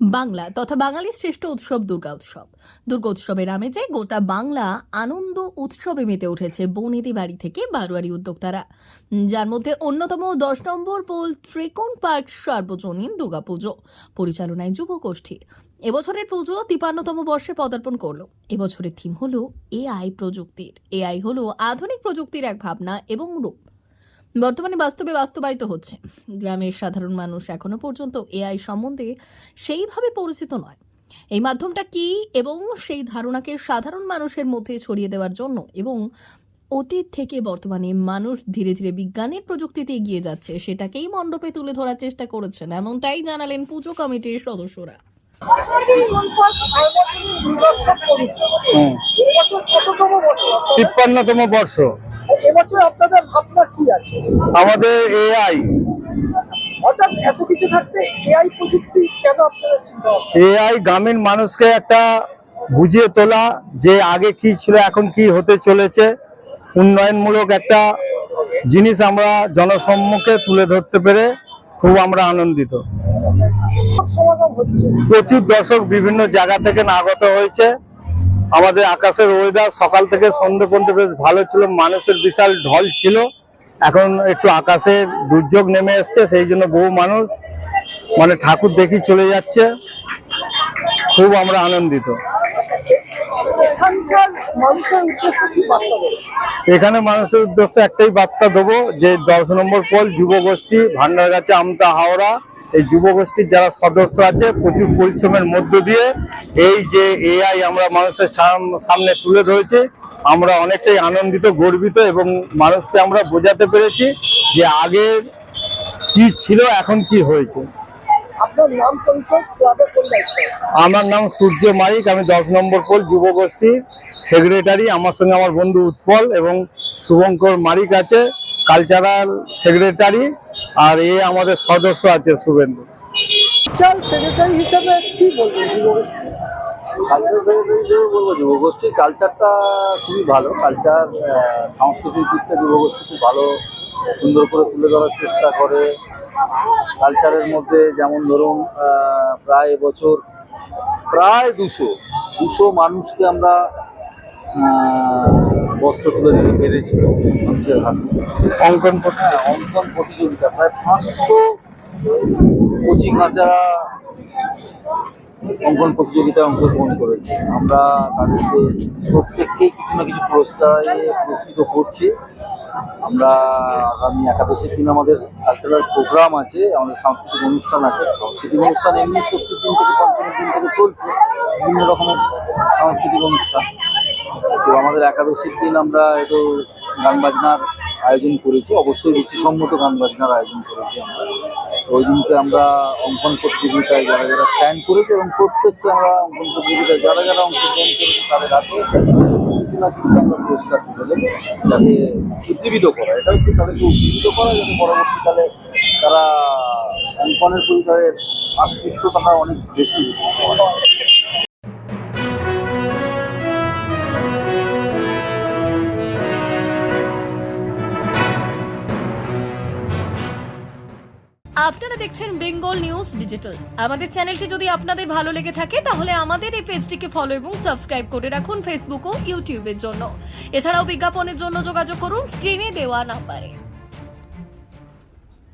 বাংলা তথা বাঙালির শ্রেষ্ঠ উৎসব দুর্গা উৎসব। দুর্গা উৎসবের আমেজে গোটা বাংলা আনন্দ উৎসবে মেতে উঠেছে বনেদি বাড়ি থেকে বারোয়ারি উদ্যোক্তারা। যার মধ্যে অন্যতম দশ নম্বর পোল ত্রিকোণ পার্ক সার্বজনীন দুর্গাপুজো পরিচালনায় যুব গোষ্ঠী। এবছরের পুজো তিপান্নতম বর্ষে পদার্পণ করল। এবছরের থিম হলো এআই প্রযুক্তির। এআই হলো আধুনিক প্রযুক্তির এক ভাবনা এবং রূপ। বর্তমানে বাস্তবে বাস্তবায়িত হচ্ছে। গ্রামের সাধারণ মানুষ এখনও পর্যন্ত এআই সম্বন্ধে সেইভাবে পরিচিত নয়। এই মাধ্যমটা কি এবং সেই ধারণাকে সাধারণ মানুষের মধ্যে ছড়িয়ে দেওয়ার জন্য এবং অতীত থেকে বর্তমানে মানুষ ধীরে ধীরে বিজ্ঞানের প্রযুক্তিতে এগিয়ে যাচ্ছে সেটাকেই মণ্ডপে তুলে ধরার চেষ্টা করেছেন এমনটাই জানালেন পুজো কমিটির সদস্যরা? তিপ্পান্নতম বর্ষ। এবছর আপনাদের ভাবনা কি আছে? আমাদের এআই অর্থাৎ এত কিছু থাকতে এআই প্রযুক্তি কেন আপনাদের চিন্তা এআই গ্রামীণ মানুষকে একটা বুঝিয়ে তোলা যে আগে কি ছিল এখন কি হতে চলেছে উন্নয়নমূলক একটা জিনিস আমরা জনসম্মুখে তুলে ধরতে পেরে খুব আমরা আনন্দিত। প্রচুর দর্শক বিভিন্ন জায়গা থেকে আগত হয়েছে। আমাদের আকাশের ওয়েদার সকাল থেকে সন্ধ্যে পর্যন্ত বেশ ভালো ছিল মানুষের বিশাল ঢল ছিল। এখন একটু আকাশে দুর্যোগ নেমে এসছে সেই জন্য বহু মানুষ মানে ঠাকুর দেখি চলে যাচ্ছে। খুব আমরা আনন্দিত। এখানে মানুষের উদ্দেশ্যে একটাই বার্তা দেবো যে দশ নম্বর পোল যুব গোষ্ঠী ভান্ডারগাছি আমতা হাওড়া এই যুব গোষ্ঠীর যারা সদস্য আছে প্রচুর পরিশ্রমের মধ্য দিয়ে এই যে এআই আমরা মানুষের সাম- সামনে তুলে ধরেছি আমরা অনেকটাই আনন্দিত গর্বিত এবং মানুষকে আমরা বোঝাতে পেরেছি যে আগে কি ছিল এখন কি হয়েছে। আমার নাম সূর্য মাইক আমি দশ নম্বর পোল যুব গোষ্ঠীর সেক্রেটারি। আমার সঙ্গে আমার বন্ধু উৎপল এবং শুভঙ্কর মারিক আছে কালচারাল সেক্রেটারি আর এ আমাদের সদস্য আছে শুভেন্দু। সেক্রেটারি হিসেবে কি বলবেন বলব, যুবগোষ্ঠীর কালচারটা খুবই ভালো। কালচার সাংস্কৃতিক দিকটা যুবগোষ্ঠী খুব ভালো, সুন্দর করে তুলে ধরার চেষ্টা করে। কালচারের মধ্যে যেমন ধরুন প্রায় বছর প্রায় দুশো দুশো মানুষকে আমরা বস্ত্র তুলে দিতে পেরেছি। মানুষের হাতে অঙ্কন হ্যাঁ অঙ্কন প্রতিযোগিতা। প্রায় পাঁচশো কোচিং আচারা অঙ্কন প্রতিযোগিতায় অংশগ্রহণ করেছে। আমরা তাদেরকে প্রত্যেককেই কিছু না কিছু পুরস্কারে পুরস্কৃত করছি। আমরা আগামী একাদশের দিন আমাদের কালচারাল প্রোগ্রাম আছে, আমাদের সাংস্কৃতিক অনুষ্ঠান আছে। সাংস্কৃতিক অনুষ্ঠান এমনি ষষ্ঠীর দিন থেকে পঞ্চমের দিন থেকে চলছে, বিভিন্ন রকমের সাংস্কৃতিক অনুষ্ঠান। তো আমাদের একাদশীর দিন আমরা একটু গান বাজনার আয়োজন করেছি, অবশ্যই রুচিসম্মত গান বাজনার আয়োজন করেছি আমরা। ওই দিনকে আমরা অঙ্কন প্রতিযোগিতায় যারা যারা স্ট্যান্ড করেছে এবং প্রত্যেককে আমরা অঙ্কন প্রতিযোগিতায় যারা যারা অংশগ্রহণ করেছে তাদের হাতে কিছু না কিছু আমরা পুরস্কার তুলে যাতে উজ্জীবিত করা এটা হচ্ছে তাদেরকে উজ্জীবিত করা যাতে পরবর্তীকালে তারা অঙ্কনের প্রতি তাদের আকৃষ্টতাটা অনেক বেশি আপনারা দেখছেন বেঙ্গল নিউজ ডিজিটাল। আমাদের চ্যানেলটি যদি আপনাদের ভালো লেগে থাকে, তাহলে আমাদের এই পেজটিকে ফলো এবং সাবস্ক্রাইব করে রাখুন ফেসবুক ও ইউটিউবের জন্য। এছাড়াও বিজ্ঞাপনের জন্য যোগাযোগ করুন স্ক্রিনে দেওয়া নাম্বারে।